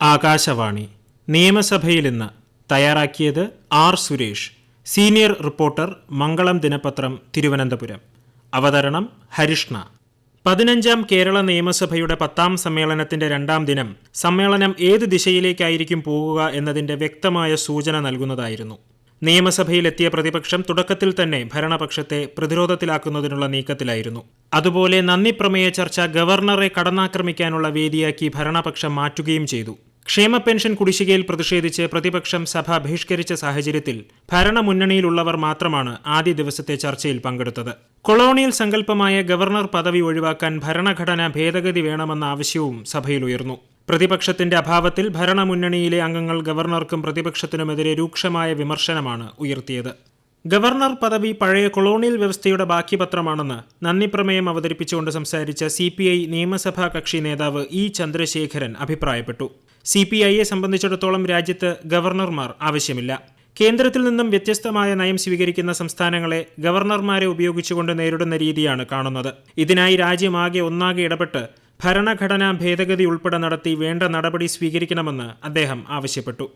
ആകാശവാണി. നിയമസഭയിൽ ഇന്ന് തയ്യാറാക്കിയത് R Suresh. Senior reporter Mangalam ദിനപത്രം തിരുവനന്തപുരം. അവതരണം ഹരിഷ്ണ. പതിനഞ്ചാം കേരള നിയമസഭയുടെ പത്താം സമ്മേളനത്തിന്റെ രണ്ടാം ദിനം സമ്മേളനം ഏത് ദിശയിലേക്കായിരിക്കും പോകുക എന്നതിന്റെ വ്യക്തമായ സൂചന നൽകുന്നതായിരുന്നു. നിയമസഭയിലെത്തിയ പ്രതിപക്ഷം തുടക്കത്തിൽ തന്നെ ഭരണപക്ഷത്തെ പ്രതിരോധത്തിലാക്കുന്നതിനുള്ള നീക്കത്തിലായിരുന്നു. അതുപോലെ നന്ദി പ്രമേയ ചർച്ച ഗവർണറെ കടന്നാക്രമിക്കാനുള്ള വേദിയാക്കി ഭരണപക്ഷം മാറ്റുകയും ചെയ്തു. ക്ഷേമ പെൻഷൻ കുടിശ്ശികയിൽ പ്രതിഷേധിച്ച് പ്രതിപക്ഷം സഭ ബഹിഷ്കരിച്ച സാഹചര്യത്തിൽ ഭരണമുന്നണിയിലുള്ളവർ മാത്രമാണ് ആദ്യ ദിവസത്തെ ചർച്ചയിൽ പങ്കെടുത്തത്. കൊളോണിയൽ സങ്കല്പമായ ഗവർണർ പദവി ഒഴിവാക്കാൻ ഭരണഘടന ഭേദഗതി വേണമെന്ന ആവശ്യവും സഭയിൽ ഉയർന്നു. പ്രതിപക്ഷത്തിന്റെ അഭാവത്തിൽ ഭരണമുന്നണിയിലെ അംഗങ്ങൾ ഗവർണർക്കും പ്രതിപക്ഷത്തിനുമെതിരെ രൂക്ഷമായ വിമർശനമാണ് ഉയർത്തിയത്. ഗവർണർ പദവി പഴയ കൊളോണിയൽ വ്യവസ്ഥയുടെ ബാക്കി പത്രമാണെന്ന് നന്ദി പ്രമേയം അവതരിപ്പിച്ചുകൊണ്ട് സംസാരിച്ച സി പി ഐ നിയമസഭാ കക്ഷി നേതാവ് ഇ ചന്ദ്രശേഖരൻ അഭിപ്രായപ്പെട്ടു. സി പി ഐയെ സംബന്ധിച്ചിടത്തോളം രാജ്യത്ത് ഗവർണർമാർ ആവശ്യമില്ല. കേന്ദ്രത്തിൽ നിന്നും വ്യത്യസ്തമായ നയം സ്വീകരിക്കുന്ന സംസ്ഥാനങ്ങളെ ഗവർണർമാരെ ഉപയോഗിച്ചുകൊണ്ട് നേരിടുന്ന രീതിയാണ് കാണുന്നത്. ഇതിനായി രാജ്യമാകെ ഒന്നാകെ ഇടപെട്ട് ഭരണഘടനാ ഭേദഗതി ഉൾപ്പെടെ നടത്തി വേണ്ട നടപടി സ്വീകരിക്കണമെന്ന് അദ്ദേഹം ആവശ്യപ്പെട്ടു.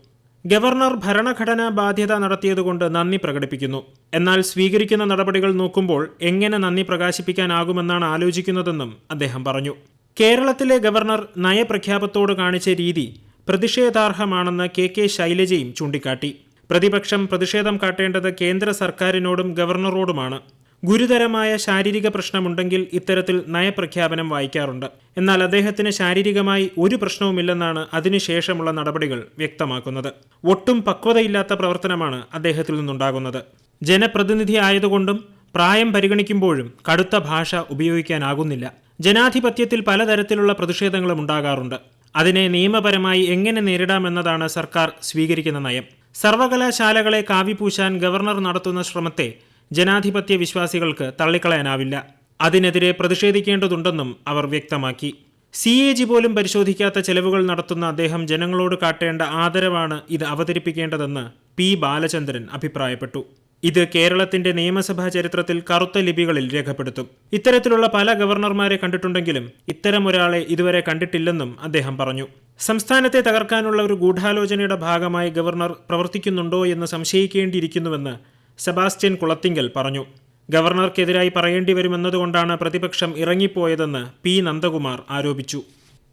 ഗവർണർ ഭരണഘടനാ ബാധ്യത നടത്തിയതുകൊണ്ട് നന്ദി പ്രകടിപ്പിക്കുന്നു. എന്നാൽ സ്വീകരിക്കുന്ന നടപടികൾ നോക്കുമ്പോൾ എങ്ങനെ നന്ദി പ്രകാശിപ്പിക്കാനാകുമെന്നാണ് ആലോചിക്കുന്നതെന്നും അദ്ദേഹം പറഞ്ഞു. കേരളത്തിലെ ഗവർണർ നയപ്രഖ്യാപത്തോട് കാണിച്ച രീതി പ്രതിഷേധാർഹമാണെന്ന് കെ കെ ശൈലജയും ചൂണ്ടിക്കാട്ടി. പ്രതിപക്ഷം പ്രതിഷേധം കാട്ടേണ്ടത് കേന്ദ്ര സർക്കാരിനോടും ഗവർണറോടുമാണ്. ഗുരുതരമായ ശാരീരിക പ്രശ്നമുണ്ടെങ്കിൽ ഇത്തരത്തിൽ നയപ്രഖ്യാപനം വായിക്കാറുണ്ട്. എന്നാൽ അദ്ദേഹത്തിന് ശാരീരികമായി ഒരു പ്രശ്നവുമില്ലെന്നാണ് അതിനുശേഷമുള്ള നടപടികൾ വ്യക്തമാക്കുന്നത്. ഒട്ടും പക്വതയില്ലാത്ത പ്രവർത്തനമാണ് അദ്ദേഹത്തിൽ നിന്നുണ്ടാകുന്നത്. ജനപ്രതിനിധി ആയതുകൊണ്ടും പ്രായം പരിഗണിക്കുമ്പോഴും കടുത്ത ഭാഷ ഉപയോഗിക്കാനാകുന്നില്ല. ജനാധിപത്യത്തിൽ പലതരത്തിലുള്ള പ്രതിഷേധങ്ങളും ഉണ്ടാകാറുണ്ട്. അതിനെ നിയമപരമായി എങ്ങനെ നേരിടാമെന്നതാണ് സർക്കാർ സ്വീകരിക്കുന്ന നയം. സർവകലാശാലകളെ കാവിപൂശാൻ ഗവർണർ നടത്തുന്ന ശ്രമത്തെ ജനാധിപത്യ വിശ്വാസികൾക്ക് തള്ളിക്കളയാനാവില്ല. അതിനെതിരെ പ്രതിഷേധിക്കേണ്ടതുണ്ടെന്നും അവർ വ്യക്തമാക്കി. സി എ ജി പോലും പരിശോധിക്കാത്ത ചെലവുകൾ നടത്തുന്ന അദ്ദേഹം ജനങ്ങളോട് കാട്ടേണ്ട ആദരവാണ് ഇത് അവതരിപ്പിക്കേണ്ടതെന്ന് പി ബാലചന്ദ്രൻ അഭിപ്രായപ്പെട്ടു. ഇത് കേരളത്തിന്റെ നിയമസഭാ ചരിത്രത്തിൽ കറുത്ത ലിപികളിൽ രേഖപ്പെടുത്തും. ഇത്തരത്തിലുള്ള പല ഗവർണർമാരെ കണ്ടിട്ടുണ്ടെങ്കിലും ഇത്തരം ഒരാളെ ഇതുവരെ കണ്ടിട്ടില്ലെന്നും അദ്ദേഹം പറഞ്ഞു. സംസ്ഥാനത്തെ തകർക്കാനുള്ള ഒരു ഗൂഢാലോചനയുടെ ഭാഗമായി ഗവർണർ പ്രവർത്തിക്കുന്നുണ്ടോ എന്ന് സംശയിക്കേണ്ടിയിരിക്കുന്നുവെന്ന് സെബാസ്റ്റ്യൻ കുളത്തിങ്കൽ പറഞ്ഞു. ഗവർണർക്കെതിരായി പറയേണ്ടി വരുമെന്നതുകൊണ്ടാണ് പ്രതിപക്ഷം ഇറങ്ങിപ്പോയതെന്ന് പി നന്ദകുമാർ ആരോപിച്ചു.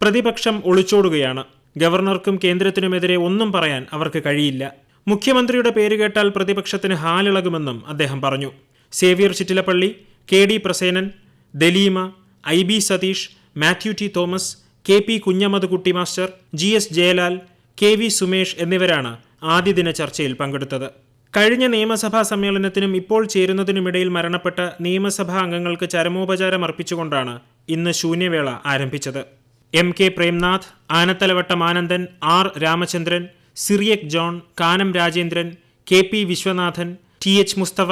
പ്രതിപക്ഷം ഒളിച്ചോടുകയാണ്. ഗവർണർക്കും കേന്ദ്രത്തിനുമെതിരെ ഒന്നും പറയാൻ അവർക്ക് കഴിയില്ല. മുഖ്യമന്ത്രിയുടെ പേര് കേട്ടാൽ പ്രതിപക്ഷത്തിന് ഹാലിളകുമെന്നും അദ്ദേഹം പറഞ്ഞു. Xavier Chittilappilly K D Prasenan Daleema I B Satheesh Mathew T Thomas K P Kunhammedkutty master G S Jayalal K V Sumesh എന്നിവരാണ് ആദ്യ ദിന ചർച്ചയിൽ പങ്കെടുത്തത്. കഴിഞ്ഞ നിയമസഭാ സമ്മേളനത്തിനും ഇപ്പോൾ ചേരുന്നതിനുമിടയിൽ മരണപ്പെട്ട നിയമസഭാ അംഗങ്ങൾക്ക് ചരമോപചാരം അർപ്പിച്ചുകൊണ്ടാണ് ഇന്ന് ശൂന്യവേള ആരംഭിച്ചത്. M K Premnath Anathalavattom Anandan R Ramachandran Cyriac John Kanam Rajendran K P Viswanathan T H Mustafa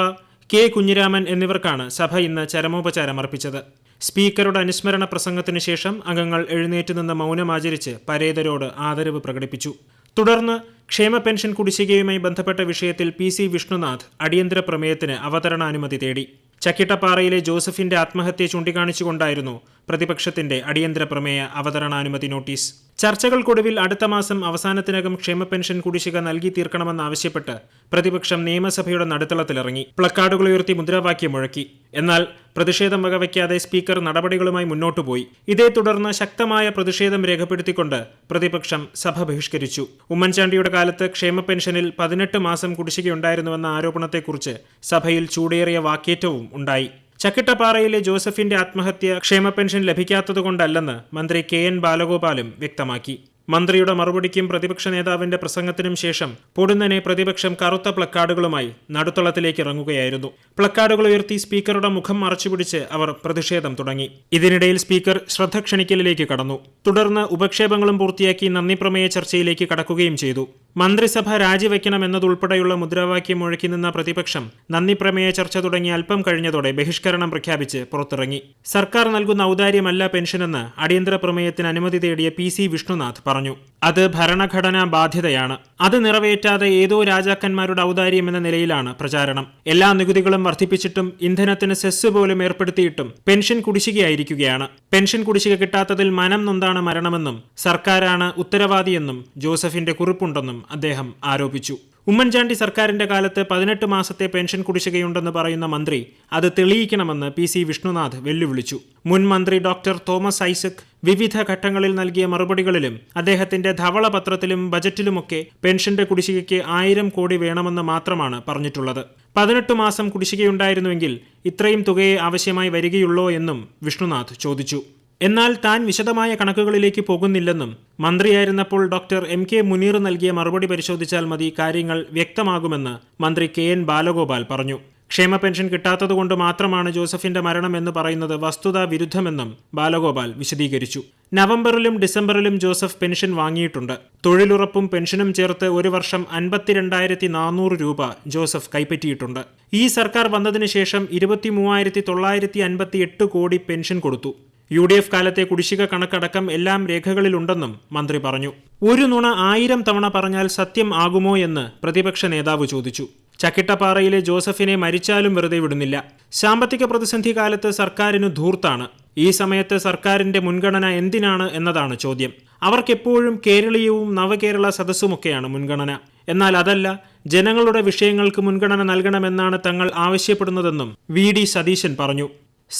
K Kunhiraman എന്നിവർക്കാണ് സഭ ഇന്ന് ചരമോപചാരം അർപ്പിച്ചത്. സ്പീക്കറുടെ അനുസ്മരണ പ്രസംഗത്തിനു ശേഷം അംഗങ്ങൾ എഴുന്നേറ്റ് നിന്ന് മൗനമാചരിച്ച് പരേതരോട് ആദരവ് പ്രകടിപ്പിച്ചു. തുടർന്ന് ക്ഷേമ പെൻഷൻ കുടിശ്ശികയുമായി ബന്ധപ്പെട്ട വിഷയത്തിൽ പി സി വിഷ്ണുനാഥ് അടിയന്തര പ്രമേയത്തിന് അവതരണാനുമതി തേടി. ചക്കിട്ടപ്പാറയിലെ ജോസഫിന്റെ ആത്മഹത്യ ചൂണ്ടിക്കാണിച്ചുകൊണ്ടായിരുന്നു പ്രതിപക്ഷത്തിന്റെ അടിയന്തര പ്രമേയ അവതരണാനുമതി നോട്ടീസ്. ചർച്ചകൾക്കൊടുവിൽ അടുത്ത മാസം അവസാനത്തിനകം ക്ഷേമ പെൻഷൻ കുടിശ്ശിക നൽകി തീർക്കണമെന്നാവശ്യപ്പെട്ട് പ്രതിപക്ഷം നിയമസഭയുടെ നടുത്തളത്തിലിറങ്ങി. പ്ലക്കാർഡുകൾ ഉയർത്തി മുദ്രാവാക്യം മുഴക്കി. എന്നാൽ പ്രതിഷേധം വകവയ്ക്കാതെ സ്പീക്കർ നടപടികളുമായി മുന്നോട്ടു പോയി. ഇതേ തുടർന്ന് ശക്തമായ പ്രതിഷേധം രേഖപ്പെടുത്തിക്കൊണ്ട് പ്രതിപക്ഷം സഭ ബഹിഷ്കരിച്ചു. ഉമ്മൻചാണ്ടിയുടെ കാലത്ത് ക്ഷേമ പെൻഷനിൽ പതിനെട്ട് മാസം കുടിശ്ശികയുണ്ടായിരുന്നുവെന്ന ആരോപണത്തെക്കുറിച്ച് സഭയിൽ ചൂടേറിയ വാക്കേറ്റവും ഉണ്ടായി. ചക്കിട്ടപ്പാറയിലെ ജോസഫിന്റെ ആത്മഹത്യ ക്ഷേമ പെൻഷൻ ലഭിക്കാത്തതുകൊണ്ടല്ലെന്ന് മന്ത്രി കെ എൻ ബാലഗോപാലും വ്യക്തമാക്കി. മന്ത്രിയുടെ മറുപടിക്കും പ്രതിപക്ഷ നേതാവിന്റെ പ്രസംഗത്തിനും ശേഷം പൊടുന്നനെ പ്രതിപക്ഷം കറുത്ത പ്ലക്കാർഡുകളുമായി നടുത്തളത്തിലേക്ക് ഇറങ്ങുകയായിരുന്നു. പ്ലക്കാർഡുകൾ ഉയർത്തി സ്പീക്കറുടെ മുഖം മറച്ചുപിടിച്ച് അവർ പ്രതിഷേധം തുടങ്ങി. ഇതിനിടയിൽ സ്പീക്കർ ശ്രദ്ധ ക്ഷണിക്കലിലേക്ക് കടന്നു. തുടർന്ന് ഉപക്ഷേപങ്ങളും പൂർത്തിയാക്കി നന്ദി പ്രമേയ ചർച്ചയിലേക്ക് കടക്കുകയും ചെയ്തു. മന്ത്രിസഭ രാജിവെക്കണം രാജിവെക്കണമെന്നതുൾപ്പെടെയുള്ള മുദ്രാവാക്യം മുഴക്കി നിന്ന പ്രതിപക്ഷം നന്ദി പ്രമേയ ചർച്ച തുടങ്ങി അല്പം കഴിഞ്ഞതോടെ ബഹിഷ്കരണം പ്രഖ്യാപിച്ച് പുറത്തിറങ്ങി. സർക്കാർ നൽകുന്ന ഔദാര്യമല്ല പെൻഷനെന്ന് അടിയന്തര പ്രമേയത്തിന് അനുമതി തേടിയ പി സി വിഷ്ണുനാഥ് പറഞ്ഞു. അത് ഭരണഘടനാ ബാധ്യതയാണ്. അത് നിറവേറ്റാതെ ഏതോ രാജാക്കന്മാരുടെ ഔദാര്യം എന്ന നിലയിലാണ് പ്രചാരണം. എല്ലാ നികുതികളും വർദ്ധിപ്പിച്ചിട്ടും ഇന്ധനത്തിന് സെസ് പോലും ഏർപ്പെടുത്തിയിട്ടും പെൻഷൻ കുടിശ്ശികയായിരിക്കുകയാണ്. പെൻഷൻ കുടിശ്ശിക കിട്ടാത്തതിൽ മനം നൊന്താണ് മരണമെന്നും സർക്കാരാണ് ഉത്തരവാദിയെന്നും ജോസഫിന്റെ കുറിപ്പുണ്ടെന്നും അദ്ദേഹം ആരോപിച്ചു. ഉമ്മൻചാണ്ടി സർക്കാരിന്റെ കാലത്ത് പതിനെട്ട് മാസത്തെ പെൻഷൻ കുടിശ്ശികയുണ്ടെന്ന് പറയുന്ന മന്ത്രി അത് തെളിയിക്കണമെന്ന് പി സി വിഷ്ണുനാഥ് വെല്ലുവിളിച്ചു. മുൻ മന്ത്രി ഡോക്ടർ തോമസ് ഐസക് വിവിധ ഘട്ടങ്ങളിൽ നൽകിയ മറുപടികളിലും അദ്ദേഹത്തിന്റെ ധവളപത്രത്തിലും ബജറ്റിലുമൊക്കെ പെൻഷന്റെ കുടിശ്ശികയ്ക്ക് ആയിരം കോടി വേണമെന്ന് മാത്രമാണ് പറഞ്ഞിട്ടുള്ളത്. പതിനെട്ട് മാസം കുടിശ്ശികയുണ്ടായിരുന്നുവെങ്കിൽ ഇത്രയും തുകയെ ആവശ്യമായി വരികയുള്ളോ എന്നും വിഷ്ണുനാഥ് ചോദിച്ചു. എന്നാൽ താൻ വിശദമായ കണക്കുകളിലേക്ക് പോകുന്നില്ലെന്നും മന്ത്രിയായിരുന്നപ്പോൾ ഡോക്ടർ എം കെ മുനീർ നൽകിയ മറുപടി പരിശോധിച്ചാൽ മതി കാര്യങ്ങൾ വ്യക്തമാകുമെന്ന് മന്ത്രി കെ എൻ ബാലഗോപാൽ പറഞ്ഞു. ക്ഷേമ പെൻഷൻ കിട്ടാത്തതുകൊണ്ട് മാത്രമാണ് ജോസഫിന്റെ മരണം എന്ന് പറയുന്നത് വസ്തുതാ വിരുദ്ധമെന്നും ബാലഗോപാൽ വിശദീകരിച്ചു. നവംബറിലും ഡിസംബറിലും ജോസഫ് പെൻഷൻ വാങ്ങിയിട്ടുണ്ട്. തൊഴിലുറപ്പും പെൻഷനും ചേർത്ത് ഒരു വർഷം അൻപത്തിരണ്ടായിരത്തി നാനൂറ് രൂപ ജോസഫ് കൈപ്പറ്റിയിട്ടുണ്ട്. ഈ സർക്കാർ വന്നതിന് ശേഷം ഇരുപത്തി മൂവായിരത്തി തൊള്ളായിരത്തി അൻപത്തി എട്ട് കോടി പെൻഷൻ കൊടുത്തു. യു ഡി എഫ് കാലത്തെ കുടിശ്ശിക കണക്കടക്കം എല്ലാം രേഖകളിലുണ്ടെന്നും മന്ത്രി പറഞ്ഞു. ഒരു നുണ ആയിരം തവണ പറഞ്ഞാൽ സത്യം ആകുമോ എന്ന് പ്രതിപക്ഷ നേതാവ് ചോദിച്ചു. ചക്കിട്ടപ്പാറയിലെ ജോസഫിനെ മരിച്ചാലും വെറുതെ വിടുന്നില്ല. സാമ്പത്തിക പ്രതിസന്ധി കാലത്ത് സർക്കാരിന് ധൂർത്താണ്. ഈ സമയത്ത് സർക്കാരിന്റെ മുൻഗണന എന്തിനാണ് എന്നതാണ് ചോദ്യം. അവർക്കെപ്പോഴും കേരളീയവും നവകേരള സദസ്സുമൊക്കെയാണ് മുൻഗണന. എന്നാൽ അതല്ല ജനങ്ങളുടെ വിഷയങ്ങൾക്ക് മുൻഗണന നൽകണമെന്നാണ് തങ്ങൾ ആവശ്യപ്പെടുന്നതെന്നും വി ഡി സതീശൻ പറഞ്ഞു.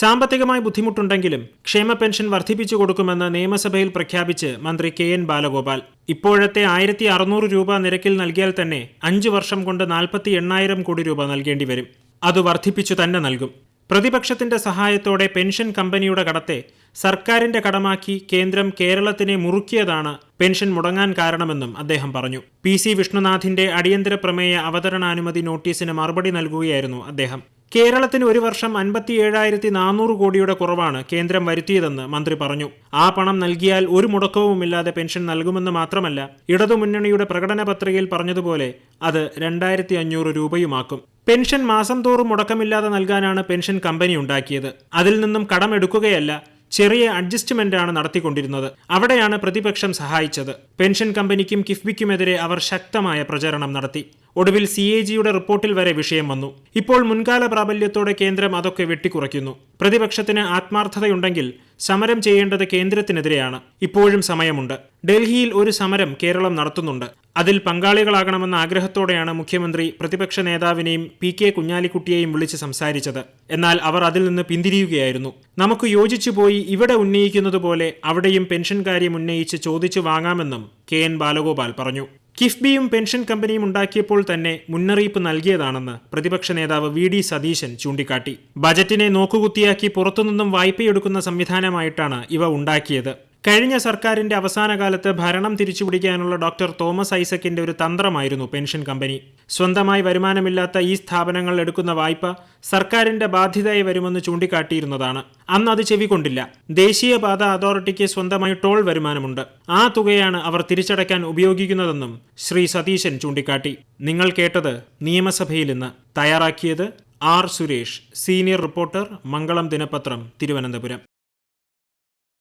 സാമ്പത്തികമായി ബുദ്ധിമുട്ടുണ്ടെങ്കിലും ക്ഷേമ പെൻഷൻ വർദ്ധിപ്പിച്ചു കൊടുക്കുമെന്ന് നിയമസഭയിൽ പ്രഖ്യാപിച്ച് മന്ത്രി കെ എൻ ബാലഗോപാൽ. ഇപ്പോഴത്തെ ആയിരത്തി അറുന്നൂറ് രൂപ നിരക്കിൽ നൽകിയാൽ തന്നെ അഞ്ചു വർഷം കൊണ്ട് നാൽപ്പത്തി എണ്ണായിരം കോടി രൂപ നൽകേണ്ടി വരും. അത് വർദ്ധിപ്പിച്ചു തന്നെ നൽകും. പ്രതിപക്ഷത്തിന്റെ സഹായത്തോടെ പെൻഷൻ കമ്പനിയുടെ കടത്തെ സർക്കാരിന്റെ കടമാക്കി കേന്ദ്രം കേരളത്തിനെ മുറുക്കിയതാണ് പെൻഷൻ മുടങ്ങാൻ കാരണമെന്നും അദ്ദേഹം പറഞ്ഞു. പി സി വിഷ്ണുനാഥിന്റെ അടിയന്തര പ്രമേയ അവതരണാനുമതി നോട്ടീസിന് മറുപടി നൽകുകയായിരുന്നു അദ്ദേഹം. കേരളത്തിന് ഒരു വർഷം അൻപത്തി ഏഴായിരത്തി നാനൂറ് കോടിയുടെ കുറവാണ് കേന്ദ്രം വരുത്തിയതെന്ന് മന്ത്രി പറഞ്ഞു. ആ പണം നൽകിയാൽ ഒരു മുടക്കവുമില്ലാതെ പെൻഷൻ നൽകുമെന്ന് മാത്രമല്ല ഇടതുമുന്നണിയുടെ പ്രകടന പത്രികയിൽ പറഞ്ഞതുപോലെ അത് രണ്ടായിരത്തി അഞ്ഞൂറ് രൂപയുമാക്കും. പെൻഷൻ മാസം തോറും മുടക്കമില്ലാതെ നൽകാനാണ് പെൻഷൻ കമ്പനി ഉണ്ടാക്കിയത്. അതിൽ നിന്നും കടമെടുക്കുകയല്ല ചെറിയ അഡ്ജസ്റ്റ്മെന്റാണ് നടത്തിക്കൊണ്ടിരുന്നത്. അവിടെയാണ് പ്രതിപക്ഷം സഹായിച്ചത്. പെൻഷൻ കമ്പനിക്കും കിഫ്ബിക്കുമെതിരെ അവർ ശക്തമായ പ്രചരണം നടത്തി. ഒടുവിൽ സി എ ജിയുടെ റിപ്പോർട്ടിൽ വരെ വിഷയം വന്നു. ഇപ്പോൾ മുൻകാല പ്രാബല്യത്തോടെ കേന്ദ്രം അതൊക്കെ വെട്ടിക്കുറയ്ക്കുന്നു. പ്രതിപക്ഷത്തിന് ആത്മാർത്ഥതയുണ്ടെങ്കിൽ സമരം ചെയ്യേണ്ടത് കേന്ദ്രത്തിനെതിരെയാണ്. ഇപ്പോഴും സമയമുണ്ട്. ഡൽഹിയിൽ ഒരു സമരം കേരളം നടത്തുന്നുണ്ട്. അതിൽ പങ്കാളികളാകണമെന്ന ആഗ്രഹത്തോടെയാണ് മുഖ്യമന്ത്രി പ്രതിപക്ഷ നേതാവിനെയും പി കെ കുഞ്ഞാലിക്കുട്ടിയെയും വിളിച്ച് സംസാരിച്ചത്. എന്നാൽ അവർ അതിൽ നിന്ന് പിന്തിരിയുകയായിരുന്നു. നമുക്ക് യോജിച്ചു പോയി ഇവിടെ ഉന്നയിക്കുന്നത് പോലെ അവിടെയും പെൻഷൻ കാര്യം ഉന്നയിച്ച് ചോദിച്ചു വാങ്ങാമെന്നും കെ എൻ ബാലഗോപാൽ പറഞ്ഞു. കിഫ്ബിയും പെൻഷൻ കമ്പനിയും ഉണ്ടാക്കിയപ്പോൾ തന്നെ മുന്നറിയിപ്പ് നൽകിയതാണെന്ന് പ്രതിപക്ഷ നേതാവ് വി ഡി സതീശൻ ചൂണ്ടിക്കാട്ടി. ബജറ്റിനെ നോക്കുകുത്തിയാക്കി പുറത്തുനിന്നും വായ്പയെടുക്കുന്ന സംവിധാനമായിട്ടാണ് ഇവ ഉണ്ടാക്കിയത്. കഴിഞ്ഞ സർക്കാരിന്റെ അവസാന കാലത്ത് ഭരണം തിരിച്ചുപിടിക്കാനുള്ള ഡോക്ടർ തോമസ് ഐസക്കിന്റെ ഒരു തന്ത്രമായിരുന്നു പെൻഷൻ കമ്പനി. സ്വന്തമായി വരുമാനമില്ലാത്ത ഈ സ്ഥാപനങ്ങൾ എടുക്കുന്ന വായ്പ സർക്കാരിന്റെ ബാധ്യതയായി വരുമെന്ന് ചൂണ്ടിക്കാട്ടിയിരുന്നതാണ്. അന്ന് അത് ചെവികൊണ്ടില്ല ദേശീയപാത അതോറിറ്റിക്ക് സ്വന്തമായി ടോൾ വരുമാനമുണ്ട്. ആ തുകയാണ് അവർ തിരിച്ചടയ്ക്കാൻ ഉപയോഗിക്കുന്നതെന്നും ശ്രീ സതീശൻ ചൂണ്ടിക്കാട്ടി. നിങ്ങൾ കേട്ടത് നിയമസഭയിൽ ഇന്ന്. തയ്യാറാക്കിയത് R Suresh. Senior reporter Mangalam ദിനപത്രം തിരുവനന്തപുരം.